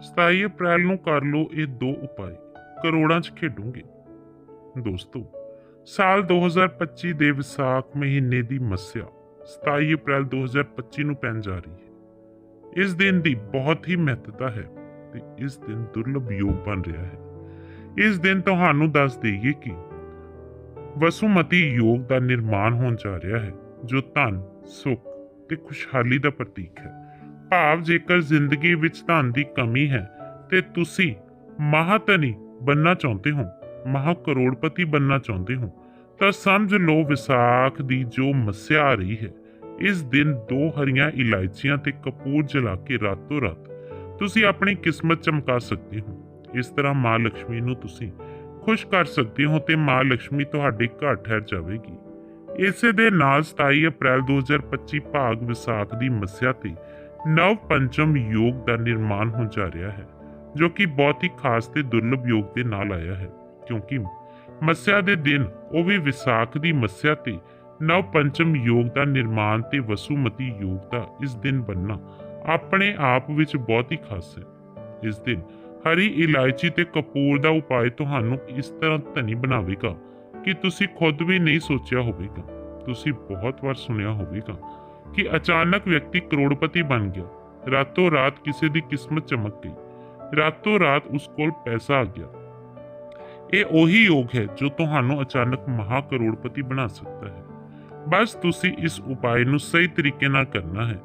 27 ਅਪ੍ਰੈਲ ਨੂੰ ਕਰ ਲਓ ਇਹ ਦੋ ਉਪਾਅ ਕਰੋੜਾਂ 'ਚ ਖੇਡੋਗੇ। ਦੋਸਤੋ, ਸਾਲ 2025 ਦੇ ਵਿਸਾਖ ਮਹੀਨੇ ਦੀ ਮੱਸਿਆ 27 ਅਪ੍ਰੈਲ 2025 ਨੂੰ ਪੈਣ ਜਾ ਰਹੀ ਹੈ। ਇਸ ਦਿਨ ਦੀ ਬਹੁਤ ਹੀ ਮਹੱਤਤਾ ਹੈ ਤੇ ਇਸ ਦਿਨ ਦੁਰਲਭ ਯੋਗ ਬਣ ਰਿਹਾ ਹੈ। ਇਸ ਦਿਨ ਤੁਹਾਨੂੰ ਦੱਸ ਦਈਏ ਕਿ ਵਸੂਮਤੀ ਯੋਗ ਦਾ ਨਿਰਮਾਣ ਹੋਣ ਜਾ ਰਿਹਾ ਹੈ, ਜੋ ਧਨ, ਸੁੱਖ ਤੇ ਖੁਸ਼ਹਾਲੀ ਦਾ ਪ੍ਰਤੀਕ ਹੈ। ਭਾਵ ਜੇਕਰ ਜ਼ਿੰਦਗੀ ਵਿੱਚ ਧਨ ਦੀ ਕਮੀ ਹੈ, ਤੇ ਤੁਸੀਂ ਮਹਾਤਨੀ ਬੰਨਾ ਚਾਹੁੰਦੇ ਹੋ ਮਹਾ ਕਰੋੜਪਤੀ ਬੰਨਾ ਚਾਹੁੰਦੇ ਹੋ, ਤਾਂ ਸਮਝ ਲਓ ਵਿਸਾਖ ਦੀ ਜੋ ਮਸਿਆ ਆ ਰਹੀ ਹੈ, ਇਸ ਦਿਨ ਦੋ ਹਰੀਆਂ ਇਲਾਇਚੀਆਂ ਤੇ ਕਪੂਰ ਜਲਾ ਕੇ ਰਾਤੋਂ ਰਾਤ ਤੁਸੀਂ ਆਪਣੀ ਕਿਸਮਤ ਚਮਕਾ ਸਕਦੇ ਹੋ। ਇਸ ਤਰ੍ਹਾਂ ਮਾਂ ਲక్ష్ਮੀ ਨੂੰ ਤੁਸੀਂ ਖੁਸ਼ ਕਰ ਸਕਦੇ ਹੋ ਤੇ ਮਾਂ ਲక్ష్ਮੀ ਤੁਹਾਡੇ ਘਰ ਠਹਿਰ ਜਾਵੇਗੀ। ਇਸੇ ਦੇ ਨਾਲ 27 ਅਪ੍ਰੈਲ 2025 ਭਾਗ ਵਿਸਾਖ ਦੀ ਮੱਸਿਆ ਤੇ ਨਵ ਪੰਚਮ ਯੋਗ ਦਾ ਨਿਰਮਾਣ ਹੋਣ ਜਾ ਰਿਹਾ ਹੈ, ਜੋ ਕਿ ਬਹੁਤ ਹੀ ਖਾਸ ਤੇ ਦੁਰਲਭ ਯੋਗ ਦੇ ਨਾਲ ਆਇਆ ਹੈ, ਕਿਉਂਕਿ ਮੱਸਿਆ ਦੇ ਦਿਨ ਉਹ ਵੀ ਵਿਸਾਖ ਦੀ ਮੱਸਿਆ ਤੇ ਨਵ ਪੰਚਮ ਯੋਗ ਦਾ ਨਿਰਮਾਣ ਤੇ ਵਸੂਮਤੀ ਯੋਗ ਦਾ ਇਸ ਦਿਨ ਬੰਨਾ ਆਪਣੇ ਆਪ ਵਿੱਚ ਬਹੁਤ ਹੀ ਖਾਸ ਹੈ। ਇਸ ਦਿਨ ਹਰੀ ਇਲਾਇਚੀ ਤੇ ਕਪੂਰ ਦਾ ਉਪਾਅ ਤੁਹਾਨੂੰ ਇਸ ਤਰ੍ਹਾਂ ਧਨੀ ਬਣਾਵੇਗਾ ਕਿ ਤੁਸੀਂ ਖੁਦ ਵੀ ਨਹੀਂ ਸੋਚਿਆ ਹੋਵੇਗਾ, ਤੁਸੀਂ ਬਹੁਤ ਵਾਰ ਸੁਣਿਆ ਹੋਵੇਗਾ ਕਿ ਅਚਾਨਕ ਵਿਅਕਤੀ ਕਰੋੜਪਤੀ ਬਣ ਗਿਆ। ਰਾਤੋਂ ਰਾਤ ਕਿਸੇ ਦੀ ਕਿਸਮਤ ਚਮਕ ਗਈ। ਰਾਤੋਂ ਰਾਤ ਉਸ ਕੋਲ ਪੈਸਾ ਆ ਗਿਆ। ਇਹ ਉਹੀ ਯੋਗ ਹੈ ਜੋ ਤੁਹਾਨੂੰ ਅਚਾਨਕ ਮਹਾ ਕਰੋੜਪਤੀ ਬਣਾ ਸਕਦਾ ਹੈ। ਬਸ ਤੁਸੀਂ ਇਸ ਉਪਾਅ ਨੂੰ ਸਹੀ ਤਰੀਕੇ ਨਾਲ ਕਰਨਾ ਹੈ।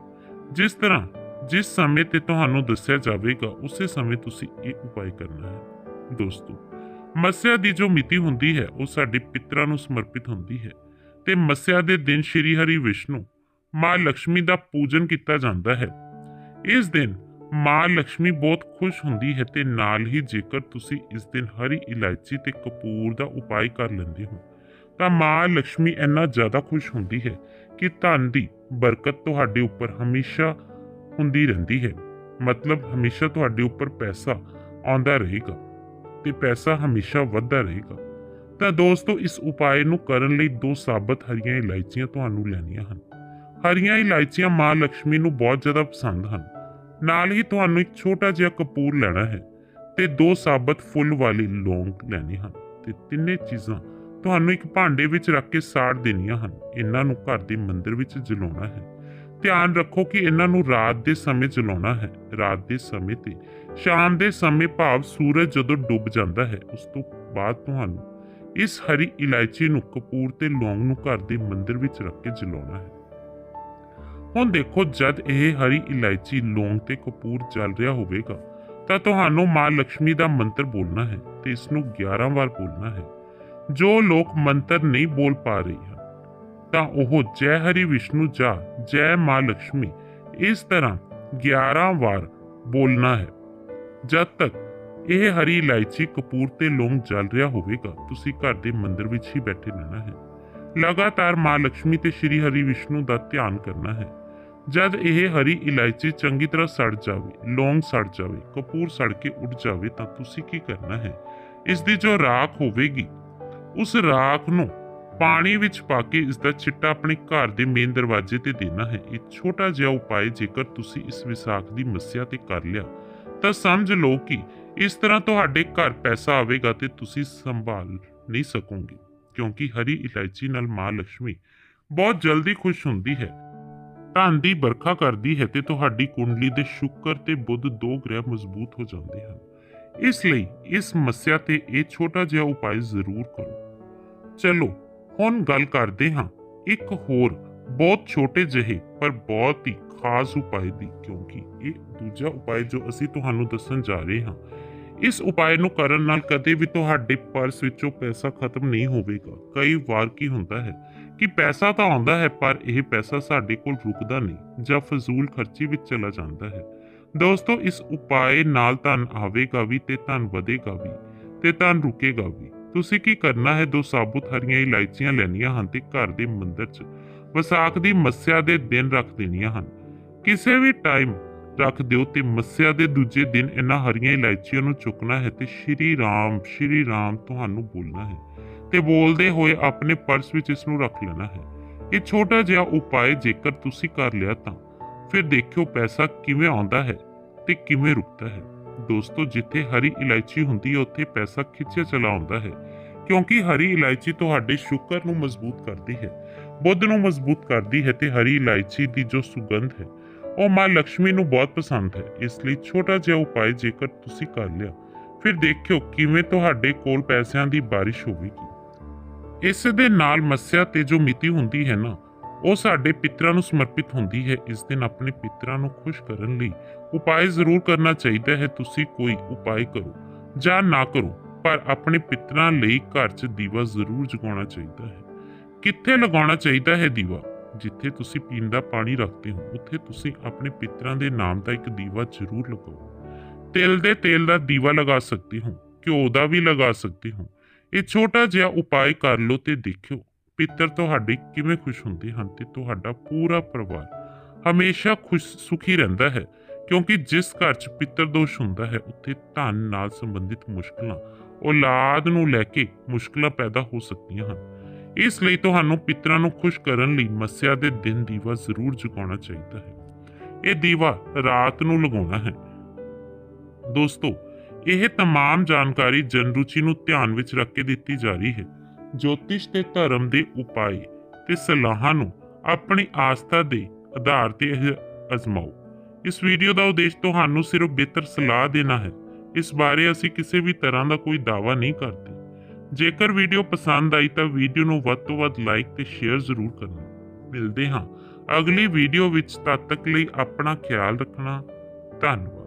ਜਿਸ ਤਰ੍ਹਾਂ ਜਿਸ ਸਮੇਂ ਤੇ ਤੁਹਾਨੂੰ ਦੱਸਿਆ ਜਾਵੇਗਾ, ਉਸੇ ਸਮੇਂ ਤੁਸੀਂ ਇਹ ਉਪਾਅ ਕਰਨਾ ਹੈ। ਦੋਸਤੋ, ਮੱਸਿਆ ਦੀ ਜੋ ਮਿਤੀ ਹੁੰਦੀ ਹੈ, ਉਹ ਸਾਡੇ ਪਿਤਰਾਂ ਨੂੰ ਸਮਰਪਿਤ ਹੁੰਦੀ ਹੈ। ਤੇ ਮੱਸਿਆ ਦੇ ਦਿਨ ਸ਼੍ਰੀ ਹਰੀ ਵਿਸ਼ਨੂੰ ਮਾਂ ਲక్ష్ਮੀ ਦਾ ਪੂਜਨ ਕੀਤਾ ਜਾਂਦਾ ਹੈ। ਇਸ ਦਿਨ ਮਾਂ ਲక్ష్ਮੀ ਬਹੁਤ ਖੁਸ਼ ਹੁੰਦੀ ਹੈ ਤੇ ਨਾਲ ਹੀ ਜੇਕਰ ਤੁਸੀਂ ਇਸ ਦਿਨ ਹਰੀ ਇਲਾਇਚੀ ਤੇ ਕਪੂਰ ਦਾ ਉਪਾਅ ਕਰ ਲੈਂਦੇ ਹੋ, ਤਾਂ ਮਾਂ ਲక్ష్ਮੀ ਇੰਨਾ ਜ਼ਿਆਦਾ ਖੁਸ਼ ਹੁੰਦੀ ਹੈ ਕਿ ਧਨ ਦੀ ਬਰਕਤ ਤੁਹਾਡੇ ਉੱਪਰ ਹਮੇਸ਼ਾ ਹੁੰਦੀ ਰਹਿੰਦੀ ਹੈ। ਮਤਲਬ ਹਮੇਸ਼ਾ ਤੁਹਾਡੇ ਉੱਪਰ ਪੈਸਾ ਆਉਂਦਾ ਰਹੇਗਾ ਤੇ ਪੈਸਾ ਹਮੇਸ਼ਾ ਵੱਧਦਾ ਰਹੇਗਾ। ਤਾਂ ਦੋਸਤੋ, ਇਸ ਉਪਾਏ ਨੂੰ ਕਰਨ ਲਈ ਦੋ ਸਾਬਤ ਹਰੀਆਂ ਇਲਾਇਚੀਆਂ ਤੁਹਾਨੂੰ ਲੈਣੀਆਂ ਹਨ। ਹਰੀਆਂ ਇਲਾਇਚੀਆਂ ਮਾਂ ਲక్ష్ਮੀ ਨੂੰ ਬਹੁਤ ਜ਼ਿਆਦਾ ਪਸੰਦ ਹਨ। ਨਾਲ ਹੀ ਤੁਹਾਨੂੰ ਇੱਕ ਛੋਟਾ ਜਿਹਾ ਕਪੂਰ ਲੈਣਾ ਹੈ ਤੇ ਦੋ ਸਾਬਤ ਫੁੱਲ ਵਾਲੀ ਲੌਂਗ ਲੈਣੀ ਹਨ ਤੇ ਤਿੰਨੇ ਚੀਜ਼ਾਂ ਤੁਹਾਨੂੰ ਇੱਕ ਭਾਂਡੇ ਵਿੱਚ ਰੱਖ ਕੇ ਸਾੜ ਦੇਣੀਆਂ ਹਨ। ਇਹਨਾਂ ਨੂੰ ਘਰ ਦੇ ਮੰਦਿਰ ਵਿੱਚ ਜਲਾਉਣਾ ਹੈ। ਧਿਆਨ ਰੱਖੋ ਕਿ ਇਹਨਾਂ ਨੂੰ ਰਾਤ ਦੇ ਸਮੇਂ ਜਲਾਉਣਾ ਹੈ। ਰਾਤ ਦੇ ਸਮੇਂ ਤੇ ਸ਼ਾਮ ਦੇ ਸਮੇਂ ਭਾਵ ਸੂਰਜ ਜਦੋਂ ਡੁੱਬ ਜਾਂਦਾ ਹੈ, ਉਸ ਤੋਂ ਬਾਅਦ ਤੁਹਾਨੂੰ ਇਸ ਹਰੀ ਇਲਾਇਚੀ ਨੂੰ ਕਪੂਰ ਤੇ ਲੌਂਗ ਨੂੰ ਘਰ ਦੇ ਮੰਦਿਰ ਵਿੱਚ ਰੱਖ ਕੇ ਜਲਾਉਣਾ ਹੈ। ਹੁਣ ਦੇਖੋ, ਜਦ ਇਹ ਹਰੀ ਇਲਾਇਚੀ, ਲੌਂਗ ਤੇ ਕਪੂਰ ਚੱਲ ਰਿਹਾ ਹੋਵੇਗਾ, ਤਾਂ ਤੁਹਾਨੂੰ ਮਾਂ ਲక్ష్ਮੀ ਦਾ ਮੰਤਰ ਬੋਲਣਾ ਹੈ ਤੇ ਇਸ ਨੂੰ 11 ਵਾਰ ਬੋਲਣਾ ਹੈ। ਜੋ ਲੋਕ ਮੰਤਰ ਨਹੀਂ ਬੋਲ ਪਾ ਰਹੇ ਹਨ, ਤਾਂ ਉਹ ਜੈ ਹਰੀ ਵਿਸ਼ਨੂੰ ਜਾ ਜੈ ਮਾਂ ਲక్ష్ਮੀ ਇਸ ਤਰ੍ਹਾਂ 11 ਵਾਰ ਬੋਲਣਾ ਹੈ। ਜਦ ਤੱਕ ਇਹ ਹਰੀ ਇਲਾਇਚੀ, ਕਪੂਰ ਤੇ ਲੌਂਗ ਜਲ ਰਿਹਾ ਹੋਵੇਗਾ, ਤੁਸੀਂ ਘਰ ਦੇ ਮੰਦਰ ਵਿੱਚ ਹੀ ਬੈਠੇ ਰਹਿਣਾ ਹੈ। ਲਗਾਤਾਰ ਮਾਂ ਲక్ష్ਮੀ ਤੇ ਸ਼੍ਰੀ ਹਰੀ ਵਿਸ਼ਨੂੰ ਦਾ ਧਿਆਨ ਕਰਨਾ ਹੈ। ਜਦ ਇਹ ਹਰੀ ਇਲਾਇਚੀ ਚੰਗੀ ਤਰ੍ਹਾਂ ਸੜ ਜਾਵੇ, ਲੌਂਗ ਸੜ ਜਾਵੇ, ਕਪੂਰ ਸੜ ਕੇ ਉੱਡ ਜਾਵੇ, ਤਾਂ ਤੁਸੀਂ ਕੀ ਕਰਨਾ ਹੈ? ਇਸ ਦੀ ਜੋ ਰਾਖ ਹੋਵੇਗੀ, ਉਸ ਰਾਖ ਨੂੰ ਪਾਣੀ ਵਿੱਚ ਪਾ ਕੇ ਇਸ ਦਾ ਛਿੱਟਾ ਆਪਣੇ ਘਰ ਦੇ ਮੇਨ ਦਰਵਾਜ਼ੇ ਤੇ ਦੇਣਾ ਹੈ। ਇਹ ਛੋਟਾ ਜਿਹਾ ਉਪਾਅ ਜੇਕਰ ਤੁਸੀਂ ਇਸ ਵਿਸਾਖ ਦੀ ਮੱਸਿਆ ਤੇ ਕਰ ਲਿਆ, ਤਾਂ ਸਮਝ ਲਓ ਕਿ ਇਸ ਤਰ੍ਹਾਂ ਤੁਹਾਡੇ ਘਰ ਪੈਸਾ ਆਵੇਗਾ ਤੇ ਤੁਸੀਂ ਸੰਭਾਲ ਨਹੀਂ ਸਕੋਗੇ, ਕਿਉਂਕਿ ਹਰੀ ਇਲਾਇਚੀ ਨਾਲ ਮਾਂ ਲక్ష్ਮੀ ਬਹੁਤ ਜਲਦੀ ਖੁਸ਼ ਹੁੰਦੀ ਹੈ। ਧਨ ਦੀ ਵਰਖਾ ਕਰਦੀ ਹੈ ਤੇ ਤੁਹਾਡੀ ਕੁੰਡਲੀ ਦੇ ਸ਼ੁਕਰ ਤੇ ਬੁੱਧ ਦੋ ਗ੍ਰਹਿ ਮਜ਼ਬੂਤ ਹੋ ਜਾਂਦੇ ਹਨ। ਇਸ ਲਈ ਇਸ ਮੱਸਿਆ ਤੇ ਇਹ ਛੋਟਾ ਜਿਹਾ ਉਪਾਅ ਜ਼ਰੂਰ ਕਰੋ। ਚਲੋ, ਹੁਣ ਗੱਲ ਕਰਦੇ ਹਾਂ ਇੱਕ ਹੋਰ ਬਹੁਤ ਛੋਟੇ ਜਿਹੇ ਪਰ ਬਹੁਤ ਹੀ ਖਾਸ ਉਪਾਅ ਦੀ, ਕਿਉਂਕਿ ਇਹ ਦੂਜਾ ਉਪਾਅ ਜੋ ਅਸੀਂ ਤੁਹਾਨੂੰ ਦੱਸਣ ਜਾ ਰਹੇ ਹਾਂ, ਇਸ ਉਪਾਅ ਨੂੰ ਕਰਨ ਨਾਲ ਕਦੇ ਵੀ ਤੁਹਾਡੇ ਪਰਸ ਵਿੱਚੋਂ ਪੈਸਾ ਖਤਮ ਨਹੀਂ ਹੋਵੇਗਾ। ਕਈ ਵਾਰ ਕੀ ਹੁੰਦਾ ਹੈ ਕਿ ਪੈਸਾ ਤਾਂ ਆਉਂਦਾ ਹੈ, ਪਰ ਇਹ ਪੈਸਾ ਸਾਡੇ ਕੋਲ ਰੁਕਦਾ ਨਹੀਂ ਜਾਂ ਫਜ਼ੂਲ ਖਰਚੀ ਵਿੱਚ ਚਲਾ ਜਾਂਦਾ ਹੈ। ਦੋਸਤੋ, ਇਸ ਉਪਾਅ ਨਾਲ ਧਨ ਆਵੇਗਾ ਵੀ ਤੇ ਧਨ ਵਧੇਗਾ ਵੀ ਤੇ ਧਨ ਰੁਕੇਗਾ ਵੀ। ਤੁਸੀਂ ਕੀ ਕਰਨਾ ਹੈ? ਦੋ ਸਾਬੁਤ ਹਰੀਆਂ ਇਲਾਇਚੀਆਂ ਲੈਣੀਆਂ ਹਨ ਤੇ ਘਰ ਦੇ ਮੰਦਰ 'ਚ ਵਿਸਾਖ ਦੀ ਮੱਸਿਆ ਦੇ ਦਿਨ ਰੱਖ ਦੇਣੀਆਂ ਹਨ। ਕਿਸੇ ਵੀ ਟਾਈਮ ਰੱਖ ਦਿਓ ਤੇ ਮੱਸਿਆ ਦੇ ਦੂਜੇ ਦਿਨ ਇਹਨਾਂ ਹਰੀਆਂ ਇਲਾਇਚੀਆਂ ਨੂੰ ਚੁੱਕਣਾ ਹੈ ਤੇ ਸ਼੍ਰੀ ਰਾਮ ਸ਼੍ਰੀ ਰਾਮ ਤੁਹਾਨੂੰ ਬੋਲਣਾ ਹੈ। ਤੇ ਬੋਲਦੇ ਹੋਏ ਆਪਣੇ ਪਰਸ ਵਿੱਚ ਇਸ ਨੂੰ ਰੱਖ ਲੈਣਾ ਹੈ। ਇਹ ਛੋਟਾ ਜਿਹਾ ਉਪਾਅ ਜੇਕਰ ਤੁਸੀਂ ਕਰ ਲਿਆ ਤਾਂ। ਫਿਰ ਦੇਖਿਓ ਪੈਸਾ ਕਿਵੇਂ ਆਉਂਦਾ ਹੈ ਤੇ ਕਿਵੇਂ ਰੁਕਦਾ ਹੈ। ਦੋਸਤੋ, ਜਿੱਥੇ ਹਰੀ ਇਲਾਇਚੀ ਹੁੰਦੀ ਹੈ, ਉੱਥੇ ਪੈਸਾ ਖਿੱਚਿਆ ਚਲਾ ਆਉਂਦਾ ਹੈ। ਕਿਉਂਕਿ ਹਰੀ ਇਲਾਇਚੀ ਤੁਹਾਡੇ ਸ਼ੁਕਰ ਨੂੰ ਮਜ਼ਬੂਤ ਕਰਦੀ ਹੈ, ਬੁੱਧ ਨੂੰ ਮਜ਼ਬੂਤ ਕਰਦੀ ਹੈ ਤੇ ਹਰੀ ਇਲਾਇਚੀ ਦੀ ਜੋ ਸੁਗੰਧ ਹੈ, ਉਹ ਮਾਂ ਲక్ష్ਮੀ ਨੂੰ ਬਹੁਤ ਪਸੰਦ ਹੈ। ਇਸ ਲਈ ਛੋਟਾ ਜਿਹਾ ਉਪਾਅ ਜੇਕਰ ਤੁਸੀਂ ਕਰ ਲਿਆ, ਫਿਰ ਦੇਖਿਓ ਕਿਵੇਂ ਤੁਹਾਡੇ ਕੋਲ ਪੈਸਿਆਂ ਦੀ ਬਾਰਿਸ਼ ਹੋਵੇਗੀ। ਇਸ ਦੇ ਨਾਲ ਮੱਸਿਆ ਤੇ ਜੋ ਮਿਤੀ ਹੁੰਦੀ ਹੈ ਨਾ, ਉਹ ਸਾਡੇ ਪਿਤਰਾਂ ਨੂੰ ਸਮਰਪਿਤ ਹੁੰਦੀ ਹੈ। ਇਸ ਦਿਨ ਆਪਣੇ ਪਿਤਰਾਂ ਨੂੰ ਖੁਸ਼ ਕਰਨ ਲਈ ਉਪਾਅ ਜ਼ਰੂਰ ਕਰਨਾ ਚਾਹੀਦਾ ਹੈ। ਤੁਸੀਂ ਕੋਈ ਉਪਾਅ ਕਰੋ ਜਾਂ ਨਾ ਕਰੋ, ਪਰ ਆਪਣੇ ਪਿਤਰਾਂ ਲਈ ਘਰ 'ਚ ਦੀਵਾ ਜ਼ਰੂਰ ਜਗਾਉਣਾ ਚਾਹੀਦਾ ਹੈ। ਕਿੱਥੇ ਲਗਾਉਣਾ ਚਾਹੀਦਾ ਹੈ ਦੀਵਾ? ਜਿੱਥੇ ਤੁਸੀਂ ਪੀਣ ਦਾ ਪਾਣੀ ਰੱਖਦੇ ਹੋ, ਉੱਥੇ ਤੁਸੀਂ ਆਪਣੇ ਪਿਤਰਾਂ ਦੇ ਨਾਮ ਦਾ ਇੱਕ ਦੀਵਾ ਜ਼ਰੂਰ ਲਗਾਓ। ਤਿਲ ਦੇ ਤੇਲ ਦਾ ਦੀਵਾ ਲਗਾ ਸਕਦੇ ਹੋ, ਘਿਓ ਦਾ ਵੀ ਲਗਾ ਸਕਦੇ ਹੋ ਇਹ ਛੋਟਾ ਜਿਹਾ ਉਪਾਅ ਕਰ ਲਓ ਤੇ ਦੇਖਿਓ, ਪਿੱਤਰ ਤੁਹਾਡੇ ਕਿਵੇਂ ਖੁਸ਼ ਹੁੰਦੇ ਹਨ ਤੇ ਤੁਹਾਡਾ ਪੂਰਾ ਪਰਿਵਾਰ ਹਮੇਸ਼ਾ ਖੁਸ਼, ਸੁਖੀ ਰਹਿੰਦਾ ਹੈ, ਕਿਉਂਕਿ ਜਿਸ ਘਰ 'ਚ ਪਿੱਤਰ ਦੋਸ਼ ਹੁੰਦਾ ਹੈ, ਉੱਥੇ ਧਨ ਨਾਲ ਸੰਬੰਧਿਤ ਮੁਸ਼ਕਲਾਂ, ਔਲਾਦ ਨੂੰ ਲੈ ਕੇ ਮੁਸ਼ਕਲਾਂ ਪੈਦਾ ਹੋ ਸਕਦੀਆਂ ਹਨ। ਇਸ ਲਈ ਤੁਹਾਨੂੰ ਪਿੱਤਰਾਂ ਨੂੰ ਖੁਸ਼ ਕਰਨ ਲਈ ਮੱਸਿਆ ਦੇ ਦਿਨ ਦੀਵਾ ਜ਼ਰੂਰ ਜਗਾਉਣਾ ਚਾਹੀਦਾ ਹੈ। ਇਹ ਦੀਵਾ ਰਾਤ ਨੂੰ ਲਗਾਉਣਾ ਹੈ। ਦੋਸਤੋ ਇਹ तमाम ਜਾਣਕਾਰੀ ਜਨਰੂਚੀ ਨੂੰ ਧਿਆਨ ਵਿੱਚ ਰੱਖ ਕੇ ਦਿੱਤੀ ਜਾ ਰਹੀ ਹੈ ਜੋਤਿਸ਼ ਤੇ ਧਰਮ ਦੇ ਉਪਾਅ ਤੇ ਸਲਾਹਾਂ ਨੂੰ ਆਪਣੀ ਆਸਥਾ ਦੇ ਆਧਾਰ ਤੇ ਇਹ ਅਜ਼ਮਾਓ ਇਸ ਵੀਡੀਓ ਦਾ ਉਦੇਸ਼ ਤੁਹਾਨੂੰ ਸਿਰਫ ਬਿਹਤਰ ਸਲਾਹ ਦੇਣਾ ਹੈ ਇਸ ਬਾਰੇ ਅਸੀਂ ਕਿਸੇ ਵੀ ਤਰ੍ਹਾਂ ਦਾ ਕੋਈ ਦਾਅਵਾ ਨਹੀਂ ਕਰਦੇ ਜੇਕਰ ਵੀਡੀਓ ਪਸੰਦ ਆਈ ਤਾਂ ਵੀਡੀਓ ਨੂੰ ਵੱਧ ਤੋਂ ਵੱਧ ਲਾਈਕ ਤੇ ਸ਼ੇਅਰ ਜ਼ਰੂਰ ਕਰਨਾ ਮਿਲਦੇ ਹਾਂ ਅਗਲੀ ਵੀਡੀਓ ਵਿੱਚ ਤਦ ਤੱਕ ਲਈ ਆਪਣਾ ਖਿਆਲ ਰੱਖਣਾ ਧੰਨਵਾਦ